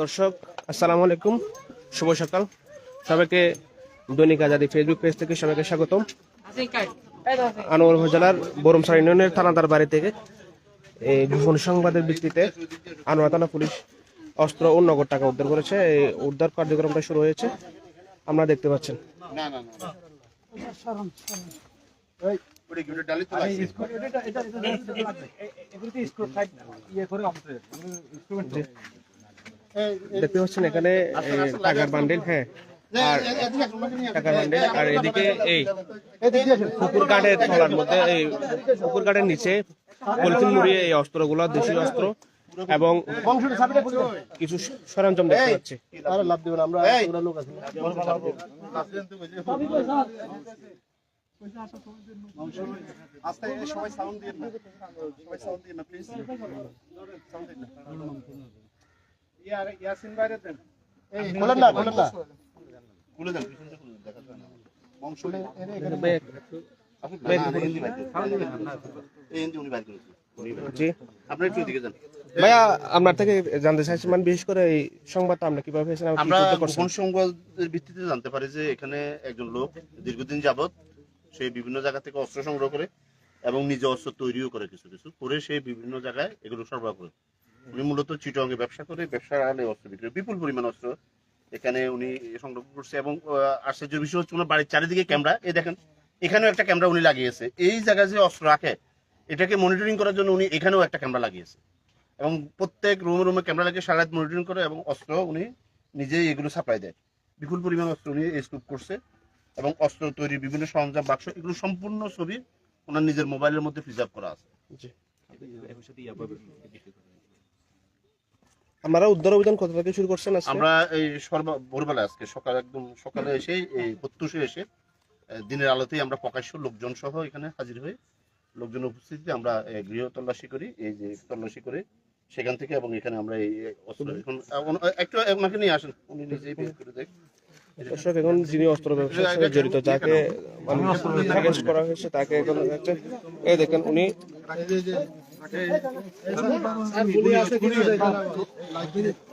দর্শক আসসালামু আলাইকুম শুভ সকাল। সবাইকে দৈনিক আজাদি ফেসবুক পেজ থেকে সবাইকে স্বাগতম। আনোয়ার উপজেলার বরমসার ইউনিয়নের থানাদার বাড়ি থেকে এই গোপন সংবাদের ভিত্তিতে আনোয়ার থানা পুলিশ অস্ত্র ও নগদ টাকা উদ্ধার করেছে। এই উদ্ধার কার্যক্রমটা শুরু হয়েছে। আমরা দেখতে পাচ্ছেন। দেখতে পাচ্ছেন এখানে টাকার বান্ডেল হ্যাঁ আর টাকার বান্ডেল আর এদিকে এই পুকুর কাঠের তলার মধ্যে এই পুকুর কাঠের নিচে পলিথিন মুড়িয়ে এই অস্ত্রগুলো দেশীয় অস্ত্র এবং কিছু সরঞ্জাম দেখতে পাচ্ছি লাভ দিব না আমরা লোক আছি আস্তে সবাই সাউন্ড দিয়ে না। সবাই সাউন্ড দিয়ে না প্লিজ সাউন্ড দিয়ে না। ইয়ার ইয়াসিন বাইরে দেন। এই খোলেন না খোলেন না। খুলে দেন পিছন খুলে দেখা যায় না বংশ বে- আপনি বাইরে হিন্দি বাইরে এই হিন্দি উনি বাইরে করেছে। উনি বাইরে করেছে। জি। আপনি একটু এদিকে যান। ভাইয়া আপনার থেকে জানতে চাইছি মানে বিশেষ করে এই সংবাদটা আমরা কীভাবে পেয়েছেন আমরা? গোপন সংবাদের ভিত্তিতে জানতে পারি যে এখানে একজন লোক দীর্ঘদিন যাবত সে বিভিন্ন জায়গা থেকে অস্ত্র সংগ্রহ করে এবং নিজে অস্ত্র তৈরিও করে কিছু কিছু করে সে বিভিন্ন জায়গায় এগুলো সরবরাহ করে। উনি মূলত চিটঙ্গে ব্যবসা করে ব্যবসা আলে অস্ত্র বিক্রি বিপুল পরিমাণ অস্ত্র এখানে উনি সংগ্রহ করছে এবং আহ, আশ্চর্যের বিষয় হচ্ছে ওনার বাড়ির চারিদিকে ক্যামেরা। এই দেখেন এখানেও একটা ক্যামেরা উনি লাগিয়েছে। এই জায়গায় যে অস্ত্র রাখে এটাকে মনিটরিং করার জন্য উনি এখানেও একটা ক্যামেরা লাগিয়েছে। এবং প্রত্যেক রুমে রুমে ক্যামেরা লাগিয়ে সারা রাত মনিটরিং করে এবং অস্ত্র উনি নিজেই এগুলো সাপ্লাই দেয়। বিপুল পরিমাণ অস্ত্র উনি স্তূপ করছে। এবং অস্ত্র তৈরি বিভিন্ন সরঞ্জাম বাক্স এগুলো সম্পূর্ণ ছবি ওনার নিজের মোবাইলের মধ্যে প্রিজার্ভ করা আছে। জি। আপনারা উদ্ধার অভিযান কত থেকে শুরু করছেন আমরা এই সর্ব ভোরবেলা আজকে সকাল একদম সকালে এসে এই প্রত্যুষে এসে দিনের আলোতেই আমরা প্রকাশ্য লোকজন সহ এখানে হাজির হয়ে লোকজন উপস্থিতিতে আমরা গৃহ তল্লাশি করি এই যে তল্লাশি করে সেখান থেকে এবং এখানে আমরা এই অস্ত্র এখন- একটু ওনাকে নিয়ে আসেন উনি নিজেই বের করে দেখ দর্শক এখন যিনি অস্ত্র ব্যবসার সাথে জড়িত যাকে মানে করা হয়েছে তাকে এখন হচ্ছে এই দেখেন উনি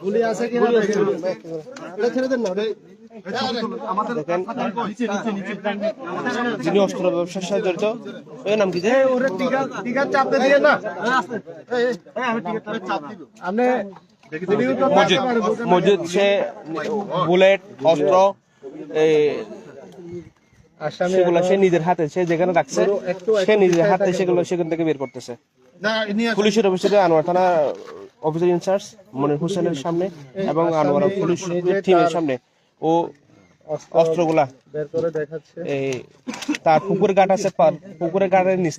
গুলি আছে কি না এটা ছেড়ে দেন না দেখেন যিনি অস্ত্র ব্যবসার সাথে জড়িত ওই নাম কি যে? দিয়ে না। আপনি মসজিদ মসজিদ সে বুলেট অস্ত্র সেগুলো সে নিজের হাতে সে যেখানে রাখছে সে নিজের হাতে সেগুলো সেখান থেকে বের করতেছে। পুলিশের অফিসে আনোয়ার থানা অফিসার ইনচার্জ মনির হোসেনের সামনে এবং আনোয়ার পুলিশ টিমের সামনে। ও অস্ত্রগুলা বের করে দেখাচ্ছে। এই তার পুকুর গাট আছে পুকুরের গাটের নিচ